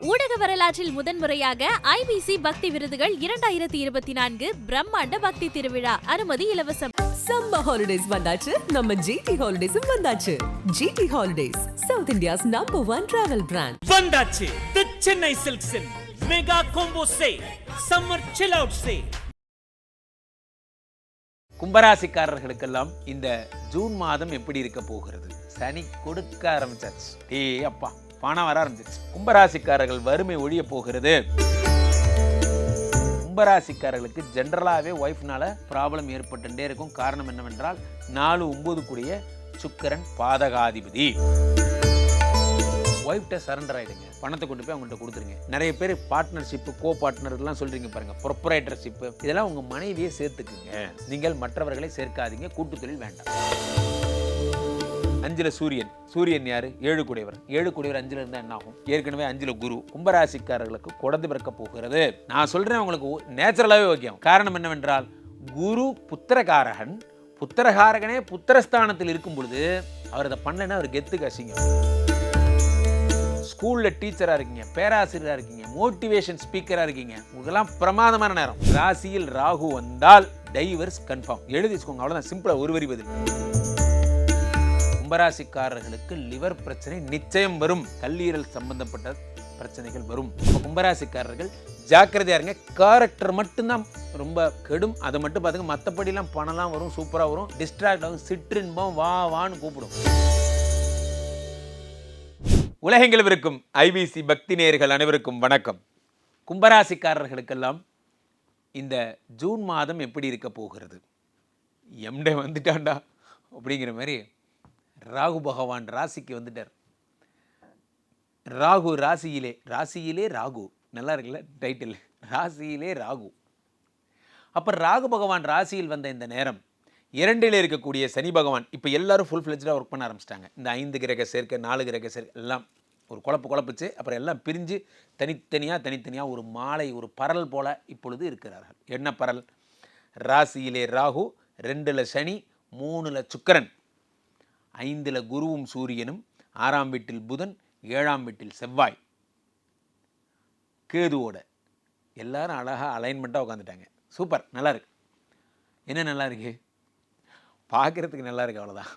ஊடக வரலாற்றில் முதன்முறையாக ஐபிசி பக்தி விருதுகள் இரண்டாயிரத்தி இருபத்தி நான்கு பிரம்மாண்ட பக்தி திருவிழா. அனுமதி இலவசம். சம்மர் ஹாலிடேஸ் வந்தாச்சு. நம்ம ஜிடி ஹாலிடேஸும் வந்தாச்சு. GT holidays South India's number one travel brand வந்தாச்சு. The Chennai சில்க்ஸின் mega combo say summer chill out say கும்பராசிக்காரர்களுக்கெல்லாம் இந்த ஜூன் மாதம் எப்படி இருக்க போகிறது? சனி கொடுக்க ஆரம்பிச்சாச்சு. ஏய் அப்பா. பணம் வர ஆரம்பிச்சிருச்சு கும்பராசிக்காரர்கள் வறுமை ஒழிய போகிறது. கும்பராசிக்காரர்களுக்கு ஜென்ரலாகவே ஒய்ஃப்னால ப்ராப்ளம் ஏற்பட்டுட்டே இருக்கும். காரணம் என்னவென்றால் நாலு ஒம்பது கூடிய சுக்கிரன் பாதகாதிபதி. ஒய்ஃப்ட்ட சரண்டர் ஆகிடுங்க பணத்தை கொண்டு போய் அவங்கள்ட்ட கொடுத்துருங்க. நிறைய பேர் பார்ட்னர்ஷிப்பு கோ பார்ட்னர்லாம் சொல்கிறீங்க பாருங்க. ப்ரொப்ரைட்டர்ஷிப்பு இதெல்லாம் உங்க மனைவியை சேர்த்துக்குங்க. நீங்கள் மற்றவர்களை சேர்க்காதீங்க. கூட்டுத்தொழில் வேண்டாம். அஞ்சில் சூரியன். சூரியன் யாரு? ஏழு குடைவர் ஏழு குடைவர் அஞ்சில் இருந்தால் என்ன ஆகும் ஏற்கனவே அஞ்சில் குரு. கும்பராசிக்காரர்களுக்கு குழந்தை பிறக்க போகிறது. நான் சொல்றேன் உங்களுக்கு நேச்சுரலாவே ஓகே. காரணம் என்னவென்றால் குரு புத்திரகாரகன். புத்திரகாரகனே புத்திரஸ்தானத்தில் இருக்கும் பொழுது அவர் அதை பண்ணலைன்னா அவர் கெத்து அசிங்கம் ஸ்கூலில் டீச்சராக இருக்கீங்க பேராசிரியராக இருக்கீங்க மோட்டிவேஷன் ஸ்பீக்கராக இருக்கீங்க. உங்களுக்கெல்லாம் பிரமாதமான நேரம். ராசியில் ராகு வந்தால் டைவர்ஸ் கன்ஃபார்ம் எழுதி வச்சுக்கோங்க. அவ்வளோதான் சிம்பிளாக ஒரு வரி பதில். கும்பராசிக்காரர்களுக்கு லிவர் பிரச்சனை நிச்சயம் வரும். கல்லீரல் சம்பந்தப்பட்ட பிரச்சனைகள் வரும். கும்பராசிக்காரர்கள் ஜாக்கிரதையா இருங்க. கேரக்டர் மட்டும்தான் ரொம்ப கெடும். அதை மட்டும் பார்த்துங்க மற்றபடிலாம் பணம்லாம் வரும். சூப்பராக வரும். டிஸ்ட்ராக்ட் ஆகும். சிற்றின்பம் வா வான்னு கூப்பிடும். உலகெங்கிலும் இருக்கும் ஐபிசி பக்தி நேயர்கள் அனைவருக்கும் வணக்கம். கும்பராசிக்காரர்களுக்கெல்லாம் இந்த ஜூன் மாதம் எப்படி இருக்க போகிறது? எம்டே வந்துட்டான்டா. அப்படிங்கிற மாதிரி ராகு பகவான் ராசிக்கு வந்துட்டார். ராகு ராசியிலே ராசியிலே ராகு. நல்லா இருக்குல்ல டைட்டில் ராசியிலே ராகு. அப்போ ராகு பகவான் ராசியில் வந்த இந்த நேரம் இரண்டில் இருக்கக்கூடிய சனி பகவான் இப்போ எல்லாரும் ஃபுல் ஃப்ளெஜ்டாக ஒர்க் பண்ண ஆரம்பிச்சிட்டாங்க. இந்த ஐந்து கிரக சேர்க்கை நாலு கிரக சேர்க்கை எல்லாம் ஒரு குழப்பு குழப்பிச்சு அப்புறம் எல்லாம் பிரிஞ்சு தனித்தனியாக தனித்தனியாக ஒரு மாலை ஒரு பரல் போல இப்பொழுது இருக்கிறார்கள். என்ன பரல்? ராசியிலே ராகு ரெண்டில் சனி மூணில் சுக்கிரன். ஐந்தில் குருவும் சூரியனும் ஆறாம் வீட்டில் புதன் ஏழாம் வீட்டில் செவ்வாய். கேதுவோட எல்லாரும் அழகாக அலைன்மெண்ட்டாக உட்காந்துட்டாங்க சூப்பர் நல்லா இருக்கு. என்ன நல்லா இருக்கு? பார்க்குறதுக்கு நல்லா இருக்கு அவ்வளோதான்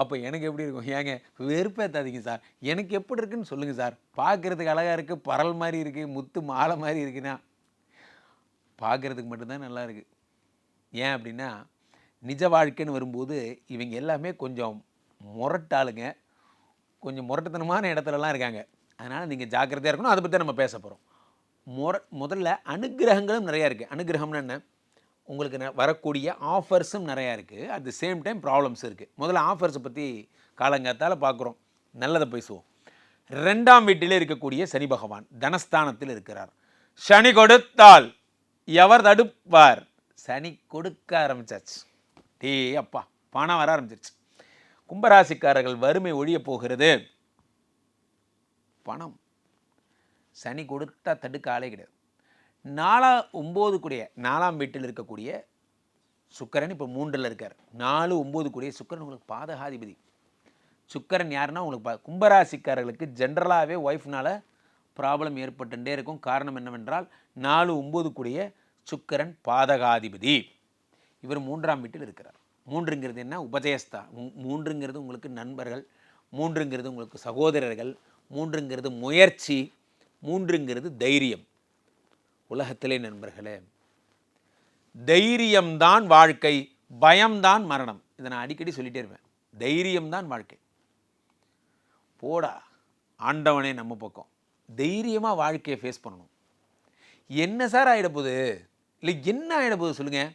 அப்போ எனக்கு எப்படி இருக்கும்? ஏங்க வெறுப்பேற்றாதீங்க சார். எனக்கு எப்படி இருக்குன்னு சொல்லுங்கள் சார். பார்க்குறதுக்கு அழகாக இருக்குது பரல் மாதிரி இருக்குது முத்து மாலை மாதிரி இருக்குன்னா பார்க்குறதுக்கு மட்டும்தான் நல்லா இருக்குது ஏன் அப்படின்னா நிஜ வாழ்க்கைன்னு வரும்போது இவங்க எல்லாமே கொஞ்சம் முரட்டாளுங்க. கொஞ்சம் முரட்டுத்தனமான இடத்துலலாம் இருக்காங்க. அதனால் நீங்கள் ஜாக்கிரதையாக இருக்கணும். அதை பற்றி நம்ம பேச போகிறோம் முர முதல்ல அனுகிரகங்களும் நிறையா இருக்குது அனுகிரகம்னு என்ன? உங்களுக்கு ந- வரக்கூடிய ஆஃபர்ஸும் நிறையா இருக்குது at the same time problems இருக்குது முதல்ல ஆஃபர்ஸை பற்றி காலங்காத்தால் பார்க்குறோம் நல்லதை பேசுவோம். ரெண்டாம் வீட்டிலே இருக்கக்கூடிய சனி பகவான் தனஸ்தானத்தில் இருக்கிறார். சனி கொடுத்தால் எவர் தடுப்பார்? சனி கொடுக்க ஆரம்பிச்சாச்சு. டே அப்பா பணம் வர ஆரம்பிச்சிருச்சு. கும்பராசிக்காரர்கள் வறுமை ஒழிய போகிறது. பணம். சனி கொடுத்தா தடுக்க ஆளே கிடையாது. நாலா ஒம்பது கூடிய நாலாம் வீட்டில் இருக்கக்கூடிய சுக்கரன் இப்போ மூன்றில் இருக்கார். நாலு ஒம்பது கூடிய சுக்கரன் உங்களுக்கு பாதகாதிபதி. சுக்கரன் யாருன்னா உங்களுக்கு பா கும்பராசிக்காரர்களுக்கு ஜென்ரலாகவே ஒய்ஃப்னால் ப்ராப்ளம் ஏற்பட்டுட்டே இருக்கும். காரணம் என்னவென்றால் நாலு ஒம்பது கூடிய சுக்கரன் பாதகாதிபதி. இவர் மூன்றாம் வீட்டில் இருக்கிறார். மூன்றுங்கிறது என்ன? உபதேஸ்தா மூ- மூன்றுங்கிறது உங்களுக்கு நண்பர்கள் மூன்றுங்கிறது உங்களுக்கு சகோதரர்கள் மூன்றுங்கிறது முயற்சி மூன்றுங்கிறது தைரியம். உலகத்திலே நண்பர்களே தைரியம்தான் வாழ்க்கை பயம்தான் மரணம். இதை நான் அடிக்கடி சொல்லிட்டே இருப்பேன். தைரியம்தான் வாழ்க்கை. போடா ஆண்டவனே நம்ம பக்கம். தைரியமாக வாழ்க்கையை ஃபேஸ் பண்ணணும். என்ன சார் ஆகிட போகுது இல்லை என்ன ஆகிட போகுது சொல்லுங்கள்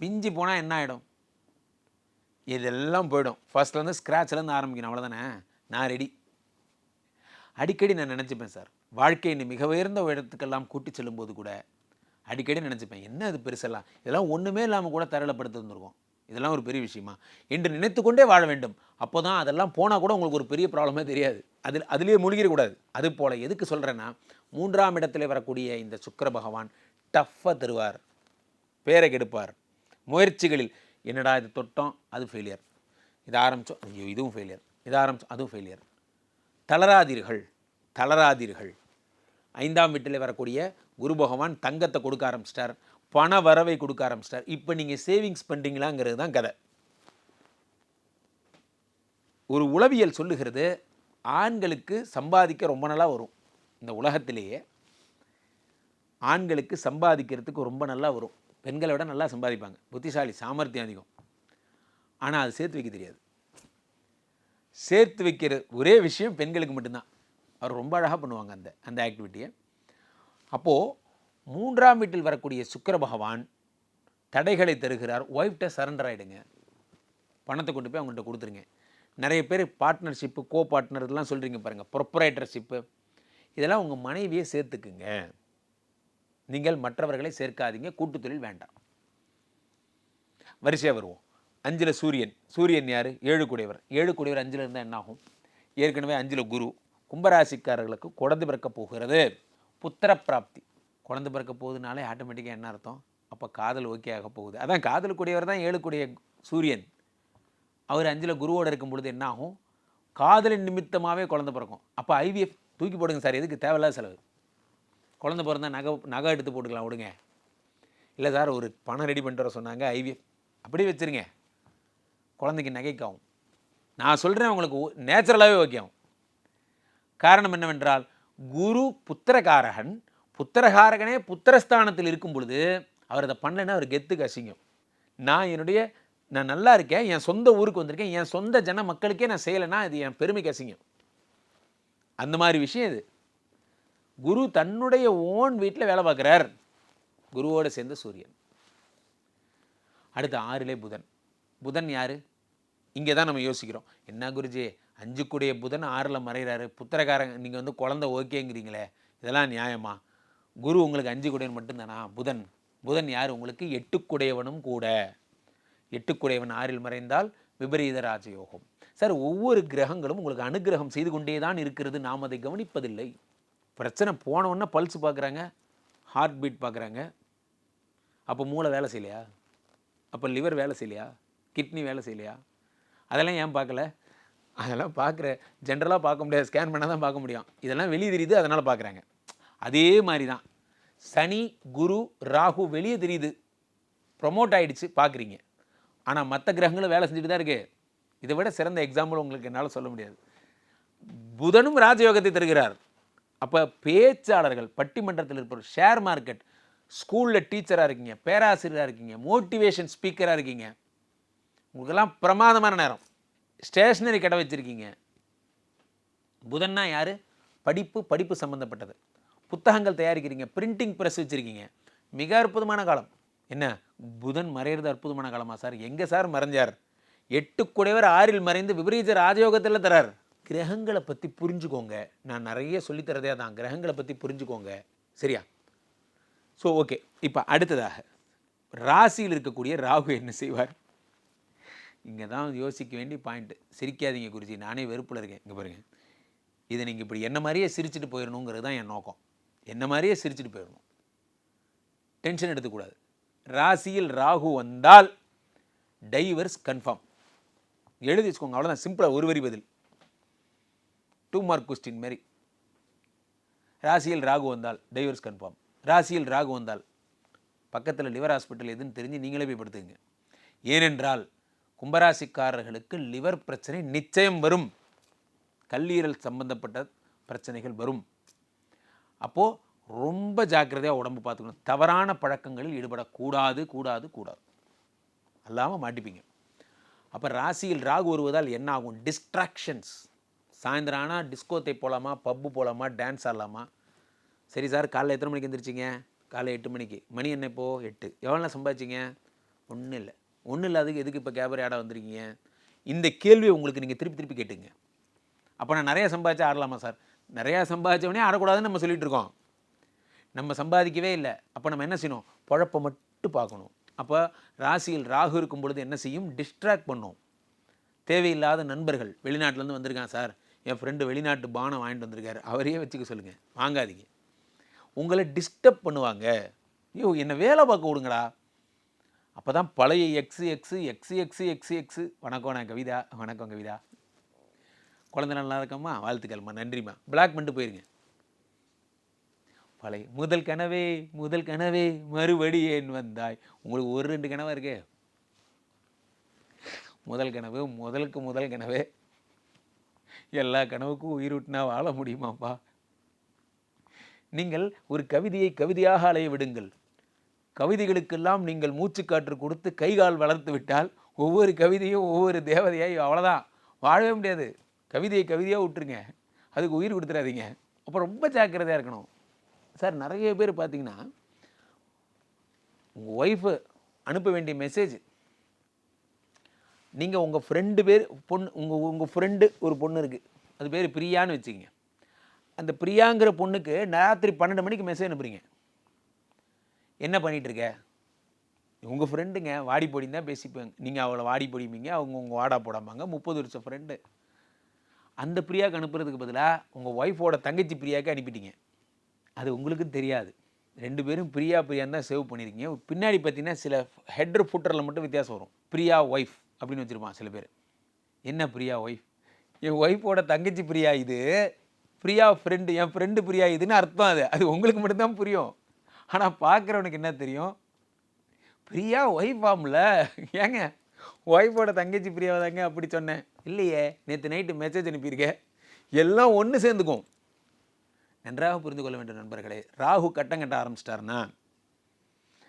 மிஞ்சி போனால் என்ன ஆகிடும் இதெல்லாம் போயிடும். ஃபர்ஸ்ட்லேருந்து ஸ்க்ராட்ச்லேருந்து ஆரம்பிக்கணும். அவ்வளோதானே நான் ரெடி அடிக்கடி நான் நினச்சிப்பேன் சார் வாழ்க்கை என்னை மிக உயர்ந்த இடத்துக்கெல்லாம் கூட்டி செல்லும்போது கூட அடிக்கடி நினச்சிப்பேன் என்ன அது பெருசெல்லாம்? இதெல்லாம் ஒன்றுமே இல்லாமல் கூட தரலப்படுத்தி வந்திருக்கோம் இதெல்லாம் ஒரு பெரிய விஷயமா? என்று நினைத்து கொண்டே வாழ வேண்டும். அப்போ தான் அதெல்லாம் போனால் கூட உங்களுக்கு ஒரு பெரிய ப்ராப்ளமே தெரியாது. அதில் அதுலேயே மூழ்கிடக்கூடாது. அது போல் எதுக்கு சொல்கிறேன்னா மூன்றாம் இடத்துல வரக்கூடிய இந்த சுக்கர பகவான் டஃப்பாக தருவார். பேரை கெடுப்பார். முயற்சிகளில் என்னடா இது தொட்டோம் அது ஃபெயிலியர் இது ஆரம்பித்தோம் ஐயோ இதுவும் ஃபெயிலியர் இது ஆரம்பித்தோம் அதுவும் ஃபெயிலியர் தளராதீர்கள் தளராதீர்கள். ஐந்தாம் வீட்டில் வரக்கூடிய குரு பகவான் தங்கத்தை கொடுக்க ஆரம்பிச்சிட்டார் பண வரவை கொடுக்க ஆரம்பிச்சிட்டார். இப்போ நீங்கள் சேவிங்ஸ் பண்ணுறீங்களாங்கிறது தான் கதை. ஒரு உளவியல் சொல்லுகிறது ஆண்களுக்கு சம்பாதிக்க ரொம்ப நல்லா வரும். இந்த உலகத்திலேயே ஆண்களுக்கு சம்பாதிக்கிறதுக்கு ரொம்ப நல்லா வரும். பெண்களை விட நல்லா சம்பாதிப்பாங்க. புத்திசாலி சாமர்த்தியம் அதிகம். ஆனால் அது சேர்த்து வைக்க தெரியாது. சேர்த்து வைக்கிற ஒரே விஷயம் பெண்களுக்கு மட்டும்தான். அவர் ரொம்ப அழகாக பண்ணுவாங்க அந்த அந்த ஆக்டிவிட்டியை அப்போது மூன்றாம் வீட்டில் வரக்கூடிய சுக்கர பகவான் தடைகளை தருகிறார். ஒய்ஃப்ட்ட சரண்டர் ஆகிடுங்க பணத்தை கொண்டு போய் அவங்கள்ட்ட கொடுத்துருங்க. நிறைய பேர் பார்ட்னர்ஷிப்பு கோ பார்ட்னர் இதெல்லாம் சொல்கிறீங்க பாருங்கள் ப்ரொப்ரைட்டர்ஷிப்பு இதெல்லாம் உங்கள் மனைவியை சேர்த்துக்குங்க. நீங்கள் மற்றவர்களை சேர்க்காதீங்க கூட்டுத் தொழில் வேண்டாம். வரிசையாக வருவோம். அஞ்சில் சூரியன். சூரியன் யார்? ஏழு குடையவர். ஏழு குடையவர் அஞ்சில் இருந்தால் என்னாகும்? ஏற்கனவே அஞ்சில் குரு. கும்பராசிக்காரர்களுக்கு குழந்தை பிறக்க போகிறது. புத்திர பிராப்தி. குழந்தை பிறக்க போகுதுனாலே ஆட்டோமேட்டிக்காக என்ன அர்த்தம்? அப்போ காதல் ஓகே ஆக போகுது. அதான் காதல் கூடியவர் தான் ஏழு கூடிய சூரியன். அவர் அஞ்சில் குருவோடு இருக்கும் பொழுது என்னாகும்? காதலின் நிமித்தமாகவே குழந்தை பிறக்கும். அப்போ ஐவிஎஃப் தூக்கி போடுங்க சார். எதுக்கு? தேவையில்லாத செலவு. குழந்த பிறந்தா நகை நகை எடுத்து போட்டுக்கலாம் விடுங்க. இல்லை சார் ஒரு பணம் ரெடி பண்ணிட்டு வர சொன்னாங்க ஐவிஎஃப் அப்படியே வச்சுருங்க. குழந்தைக்கு நகைக்காகும் நான் சொல்கிறேன் உங்களுக்கு நேச்சுரலாகவே ஓகே ஆகும் காரணம் என்னவென்றால் குரு புத்திரகாரகன் புத்திரகாரகனே புத்திரஸ்தானத்தில் இருக்கும் பொழுது அவர் அதை பண்ணலைன்னா அவர் கெத்துக்கு அசிங்கம் நான் என்னுடைய நான் நல்லா இருக்கேன் என் சொந்த ஊருக்கு வந்திருக்கேன் என் சொந்த ஜன மக்களுக்கே நான் செய்யலைன்னா இது என் பெருமைக்கு அசிங்கம் அந்த மாதிரி விஷயம் இது. குரு தன்னுடைய ஓன் வீட்டில் வேலை பார்க்குறார். குருவோடு சேர்ந்த சூரியன். அடுத்து ஆறிலே புதன். புதன் யார்? இங்கே தான் நம்ம யோசிக்கிறோம். என்ன குருஜி அஞ்சு கூடிய புதன் ஆறில் மறைகிறாரு. புத்திரக்காரங்க நீங்கள் வந்து குழந்தை ஓகேங்கிறீங்களே இதெல்லாம் நியாயமா? குரு உங்களுக்கு அஞ்சு குடையன் மட்டும்தானா? புதன். புதன் யார்? உங்களுக்கு எட்டுக்குடையவனும் கூட. எட்டுக்குடையவன் ஆறில் மறைந்தால் விபரீத ராஜயோகம். சார் ஒவ்வொரு கிரகங்களும் உங்களுக்கு அனுகிரகம் செய்து கொண்டே தான் இருக்கிறது. நாம் அதை கவனிப்பதில்லை. பிரச்சனை போனவுடனே பல்ஸ் பார்க்குறாங்க ஹார்ட் பீட் பார்க்குறாங்க. அப்போ மூளை வேலை செய்யலையா? அப்போ லிவர் வேலை செய்யலையா? கிட்னி வேலை செய்யலையா? அதெல்லாம் ஏன் பார்க்கல? அதெல்லாம் பார்க்குற ஜென்ரலாக பார்க்க முடியாது ஸ்கேன் பண்ணால் தான் பார்க்க முடியும். இதெல்லாம் வெளியே தெரியுது அதனால் பார்க்குறாங்க. அதே மாதிரி தான் சனி குரு ராகு வெளியே தெரியுது. ப்ரொமோட் ஆகிடுச்சு பார்க்குறீங்க. ஆனால் மற்ற கிரகங்களும் வேலை செஞ்சுட்டு தான் இருக்கு. இதை விட சிறந்த எக்ஸாம்பிள் உங்களுக்கு என்னால் சொல்ல முடியாது. புதனும் ராஜயோகத்தை தருகிறார். அப்போ பேச்சாளர்கள் பட்டிமன்றத்தில் இருப்பவர் ஷேர் மார்க்கெட் ஸ்கூலில் டீச்சராக இருக்கீங்க பேராசிரியராக இருக்கீங்க மோட்டிவேஷன் ஸ்பீக்கராக இருக்கீங்க உங்களுக்கெல்லாம் பிரமாதமான நேரம். ஸ்டேஷ்னரி கடை வச்சுருக்கீங்க. புதன்னா யார்? படிப்பு படிப்பு சம்மந்தப்பட்டது புத்தகங்கள் தயாரிக்கிறீங்க பிரிண்டிங் ப்ரெஸ் வச்சுருக்கீங்க. மிக அற்புதமான காலம். என்ன? புதன் மறையிறது அற்புதமான காலமா சார்? எங்கே சார் மறைஞ்சார்? எட்டு குடைவர் ஆறில் மறைந்து விபரீத ராஜயோகத்தில் தரார். கிரகங்களை பற்றி புரிஞ்சுக்கோங்க. நான் நிறைய சொல்லித்தரதே தான் கிரகங்களை பற்றி புரிஞ்சுக்கோங்க. சரியா? ஸோ ஓகே இப்போ அடுத்ததாக. ராசியில் இருக்கக்கூடிய ராகு என்ன செய்வார்? இங்கே தான் யோசிக்க வேண்டிய பாயிண்ட்டு சிரிக்காதீங்க குருஜி. நானே வெறுப்பில் இருக்கேன். இங்கே பாருங்கள் இதை நீங்கள் இப்படி என்ன மாதிரியே சிரிச்சுட்டு போயிடணுங்கிறது தான் என் நோக்கம். என்ன மாதிரியே சிரிச்சுட்டு போயிடணும் டென்ஷன் எடுத்துக்கூடாது. ராசியில் ராகு வந்தால் டைவர்ஸ் கன்ஃபார்ம் எழுதி வச்சுக்கோங்க. அவ்வளோதான் சிம்பிளாக ஒரு வரி பதில். டூ மார்க் கொஸ்டின் மாதிரி ராசியில் ராகு வந்தால் டைவர்ஸ் கன்ஃபார்ம் ராசியில் ராகு வந்தால் பக்கத்தில் லிவர் ஹாஸ்பிட்டல் எதுன்னு தெரிஞ்சு நீங்களே போய் படுத்துங்க ஏனென்றால் கும்பராசிக்காரர்களுக்கு லிவர் பிரச்சனை நிச்சயம் வரும். கல்லீரல் சம்பந்தப்பட்ட பிரச்சனைகள் வரும். அப்போது ரொம்ப ஜாக்கிரதையாக உடம்பு பார்த்துக்கணும். தவறான பழக்கங்களில் ஈடுபடக்கூடாது கூடாது கூடாது. அல்லாமல் மாட்டிப்பீங்க. அப்போ ராசியில் ராகு வருவதால் என்ன ஆகும்? டிஸ்ட்ராக்ஷன்ஸ் சாயந்தரம் ஆனால் டிஸ்கோத்தை போகலாமா பப்பு போகலாமா டான்ஸ் ஆடலாமா? சரி சார் காலைல எத்தனை மணிக்கு எந்திரிச்சிங்க? காலை எட்டு மணிக்கு. மணி என்ன இப்போது எட்டு. எவ்வளோ சம்பாதிச்சிங்க? ஒன்றும் இல்லை. ஒன்றும் இல்லாததுக்கு எதுக்கு இப்போ கேபரே ஆட வந்திருக்கீங்க? இந்த கேள்வியை உங்களுக்கு நீங்கள் திருப்பி திருப்பி கேட்டுங்க. அப்போ நான் நிறையா சம்பாதிச்சா ஆடலாமா சார் நிறையா சம்பாதிச்சவனே ஆடக்கூடாதுன்னு நம்ம சொல்லிகிட்டு இருக்கோம். நம்ம சம்பாதிக்கவே இல்லை. அப்போ நம்ம என்ன செய்யணும்? குழப்பம் மட்டும் பார்க்கணும். அப்போ ராசியில் ராகு இருக்கும் பொழுது என்ன செய்யும்? டிஸ்ட்ராக்ட் பண்ணும். தேவையில்லாத நண்பர்கள் வெளிநாட்டிலேருந்து வந்திருக்கான் சார் என் ஃப்ரெண்டு வெளிநாட்டு பானம் வாங்கிட்டு வந்திருக்காரு. அவரையே வச்சுக்க சொல்லுங்கள் வாங்காதீங்க. உங்களை டிஸ்டர்ப் பண்ணுவாங்க. ஐயோ என்னை வேலை பார்க்க விடுங்கடா. அப்போ தான் பழைய ex ex ex ex ex ex வணக்கம் நான் கவிதா. வணக்கம் கவிதா. குழந்தை நல்லா இருக்கம்மா? வாழ்த்துக்கள்மா. நன்றிம்மா. பிளாக் பண்ணிட்டு போயிருங்க. பழைய முதல் கனவே முதல் கனவே மறுபடி ஏன் வந்தாய்? உங்களுக்கு ஒரு ரெண்டு கனவாக இருக்கே. முதல் கனவு முதலுக்கு முதல் கனவு. எல்லா கனவுக்கும் உயிர் விட்டுனா வாழ முடியுமாப்பா? நீங்கள் ஒரு கவிதையை கவிதையாக அலைய விடுங்கள். கவிதைகளுக்கெல்லாம் நீங்கள் மூச்சுக்காற்று கொடுத்து கை கால் வளர்த்து விட்டால் ஒவ்வொரு கவிதையும் ஒவ்வொரு தேவதையாய் அவ்வளோதான் வாழவே முடியாது. கவிதையை கவிதையாக விட்டுருங்க அதுக்கு உயிர் கொடுத்துடாதீங்க அப்போ ரொம்ப ஜாக்கிரதையாக இருக்கணும். சார் நிறைய பேர் பார்த்தீங்கன்னா உங்கள் ஒய்ஃபு அனுப்ப வேண்டிய மெசேஜ் நீங்கள் உங்கள் ஃப்ரெண்டு பேர் பொண்ணு உங்கள் உங்கள் ஃப்ரெண்டு ஒரு பொண்ணு இருக்குது அது பேர் பிரியான்னு வச்சுக்கிங்க. அந்த பிரியாங்கிற பொண்ணுக்கு ராத்திரி பன்னெண்டு மணிக்கு மெசேஜ் அனுப்புறீங்க. என்ன பண்ணிகிட்ருக்க இருக்க? உங்கள் ஃப்ரெண்டுங்க வாடி பொடின்னு தான் பேசிப்பாங்க. நீங்கள் அவளை வாடி பொடிப்பீங்க அவங்க உங்கள் வாடா போடாமாங்க முப்பது வருஷம் ஃப்ரெண்டு அந்த பிரியாவுக்கு அனுப்புறதுக்கு பதிலாக உங்கள் ஒய்ஃபோட தங்கச்சி பிரியாவுக்கு அனுப்பிட்டீங்க. அது உங்களுக்கு தெரியாது. ரெண்டு பேரும் பிரியா பிரியான்னு தான் சேவ் பண்ணியிருக்கீங்க பின்னாடி பார்த்தீங்கன்னா சில ஹெட்ரு ஃபுட்டரில் மட்டும் வித்தியாசம் வரும். பிரியா ஒய்ஃப் அப்படின்னு வச்சுருப்பான் சில பேர். என்ன பிரியா ஒய்ஃப் என் ஒய்ஃபோட தங்கச்சி பிரியா இது. பிரியா ஃப்ரெண்டு என் ஃப்ரெண்டு பிரியா இதுன்னு அர்த்தம் அது. அது உங்களுக்கு மட்டும்தான் புரியும். ஆனால் பார்க்குறவனுக்கு என்ன தெரியும்? பிரியா ஒய்ஃப் ஆம்ல. ஏங்க? ஒய்ஃபோட தங்கச்சி பிரியாவை தாங்க அப்படி சொன்னேன். இல்லையே நேற்று நைட்டு மெசேஜ் அனுப்பியிருக்கேன். எல்லாம் ஒன்று சேர்ந்துக்கும். நன்றாக புரிந்து கொள்ள வேண்டும் நண்பர்களே. ராகு கட்டம் கட்ட ஆரம்பிச்சிட்டாருனா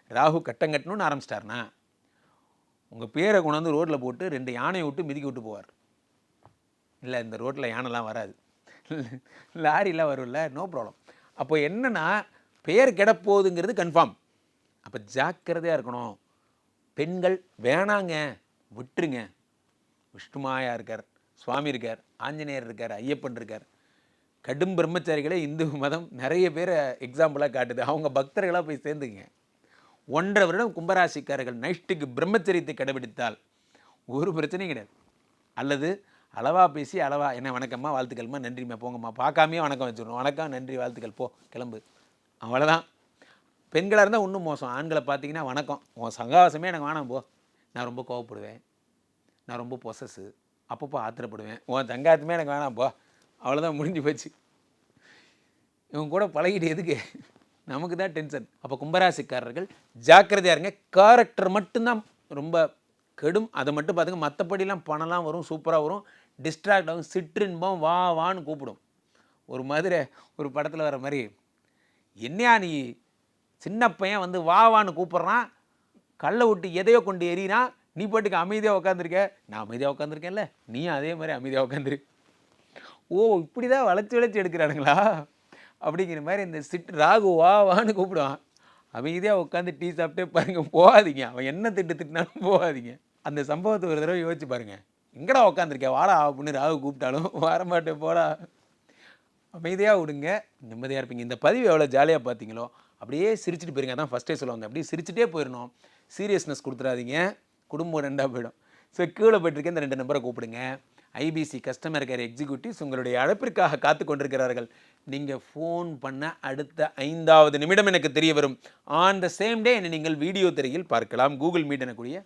ராகு கட்டம் கட்டணும்னு ஆரம்பிச்சிட்டாருனா உங்கள் பேரை கொண்டாந்து ரோட்டில் போட்டு ரெண்டு யானையை விட்டு மிதிக்க விட்டு போவார். இல்லை இந்த ரோட்டில் யானைலாம் வராது. லாரிலாம் வரும்ல நோ ப்ராப்ளம் அப்போ என்னன்னா பேர் கிடப்போகுதுங்கிறது கன்ஃபார்ம் அப்போ ஜாக்கிரதையாக இருக்கணும். பெண்கள் வேணாங்க விட்டுருங்க. விஷ்ணுமாயா இருக்கார் சுவாமி இருக்கார் ஆஞ்சநேயர் இருக்கார் ஐயப்பன் இருக்கார். கடும் பிரம்மச்சாரிகளே இந்து மதம் நிறைய பேரை எக்ஸாம்பிளாக காட்டுது. அவங்க பக்தர்களாக போய் சேர்ந்துங்க ஒன்றரை வருடம் கும்பராசிக்காரர்கள் நைஷ்டுக்கு பிரம்மச்சரியத்தை கடைபிடித்தால் ஒரு பிரச்சனையும் கிடையாது. அல்லது அளவாக பேசி அளவா என்ன வணக்கம்மா வாழ்த்துக்கள்மா நன்றிம்மா போங்கம்மா பார்க்காமையே வணக்கம் வச்சுருவோம் வணக்கம் நன்றி வாழ்த்துக்கள் போ கிளம்பு. அவ்வளோதான் பெண்களாக இருந்தால் இன்னும் மோசம். ஆண்களை பார்த்தீங்கன்னா வணக்கம். உன் சங்காவசமே எனக்கு வேணாம் போ. நான் ரொம்ப கோவப்படுவேன். நான் ரொம்ப பொசஸ்ஸு அப்பப்போ ஆத்திரப்படுவேன். உன் தங்காத்துமே எனக்கு வேணாம் போ. அவ்வளோதான் முடிஞ்சு போச்சு. இவங்க கூட பழகிட்டு எதுக்கு? நமக்கு தான் டென்ஷன் அப்போ கும்பராசிக்காரர்கள் ஜாக்கிரதையா இருங்க. கேரக்டர் மட்டும்தான் ரொம்ப கெடும். அதை மட்டும் பார்த்துங்க மற்றபடிலாம் பணம்லாம் வரும் சூப்பராக வரும். டிஸ்ட்ராக்ட் ஆகும். சிற்றின்பம் வா வான்னு கூப்பிடும். ஒரு மாதிரி ஒரு படத்தில் வர மாதிரி என்னையா நீ சின்ன பையன் வந்து வா வான்னு கூப்பிட்றான். கல்லை விட்டு எதையோ கொண்டு எறிறான் நீ பாட்டுக்கு அமைதியாக உட்காந்துருக்க நான் அமைதியாக உட்காந்துருக்கேன்ல நீயும் அதே மாதிரி அமைதியாக உட்காந்துரு ஓ இப்படி தான் வளைச்சி வளைச்சி எடுக்கிறானுங்களா? அப்படிங்கிற மாதிரி இந்த சிட் ராகு வா வான்னு கூப்பிடுவான். அமைதியாக உட்காந்து டீ சாப்பிட்டே பாருங்கள் போகாதீங்க. அவன் என்ன திட்டு திட்டினாலும் போகாதீங்க. அந்த சம்பவத்தை ஒரு தடவை யோசிச்சு பாருங்கள் எங்கடா உட்காந்துருக்கேன் வாடா அப்படின்னு ராகு கூப்பிட்டாலும் வரமாட்டேன் போடா. அமைதியாக விடுங்க நிம்மதியாக இருப்பீங்க. இந்த பதிவு எவ்வளோ ஜாலியாக பார்த்தீங்களோ அப்படியே சிரிச்சிட்டு போயிருங்க. அதான் ஃபஸ்ட்டே சொல்லுவாங்க அப்படியே சிரிச்சுட்டே போயிடணும். சீரியஸ்னஸ் கொடுத்துறாதீங்க குடும்பம் ரெண்டாக போயிடும். ஸோ கீழே போயிட்டுருக்கேன் இந்த ரெண்டு நம்பரை கூப்பிடுங்க. ஐபிசி கஸ்டமர் கேர் எக்ஸிக்யூட்டிவ்ஸ் உங்களுடைய அழைப்பிற்காக காத்து கொண்டிருக்கிறார்கள். நீங்கள் ஃபோன் பண்ண அடுத்த ஐந்தாவது நிமிடம் எனக்கு தெரிய வரும். ஆன் த சேம் டே என்னை நீங்கள் வீடியோ திரையில் பார்க்கலாம். கூகுள் மீட் எனக்கூடிய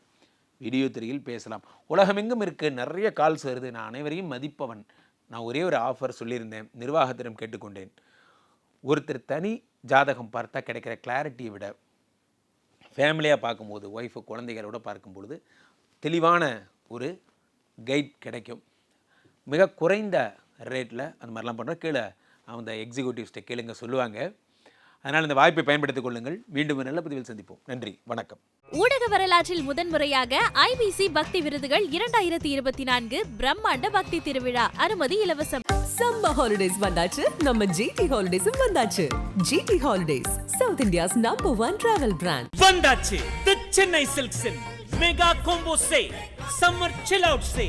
வீடியோ திரையில் பேசலாம். உலகமெங்கும் இருக்குது நிறைய கால்ஸ் வருது. நான் அனைவரையும் மதிப்பவன். நான் ஒரே ஒரு ஆஃபர் சொல்லியிருந்தேன். நிர்வாகத்திடம் கேட்டுக்கொண்டேன். ஒருத்தர் தனி ஜாதகம் பார்த்தா கிடைக்கிற கிளாரிட்டியை விட ஃபேமிலியாக பார்க்கும்போது ஒய்ஃபு குழந்தைகளோட பார்க்கும்பொழுது தெளிவான ஒரு கைட் கிடைக்கும். மிக குறைந்த ரேட்டில் அந்த மாதிரிலாம் பண்ணுறோம் கீழே அந்த எக்ஸிக்யூட்டிவ்ஸ்ட்டை கேளுங்க சொல்லுவாங்க. அதனால் இந்த வாய்ப்பை பயன்படுத்திக் கொள்ளுங்கள். மீண்டும் ஒரு நல்ல பதிவில் சந்திப்போம். நன்றி. வணக்கம். ஊடக வரலாற்றில் முதன்முறையாக ஐபிசி பக்தி விருதுகள் இரண்டாயிரத்தி இருபத்தி நான்கு பிரம்மாண்ட பக்தி திருவிழா. அனுமதி இலவசம். சம்மர் ஹாலிடேஸ் வந்தாச்சு. நம்ம ஜிடி ஹாலிடேஸும் வந்தாச்சு. GT holidays South India's number one travel brand வந்தாச்சு. The Chennai சில்க்ஸின் mega combo say summer chill out say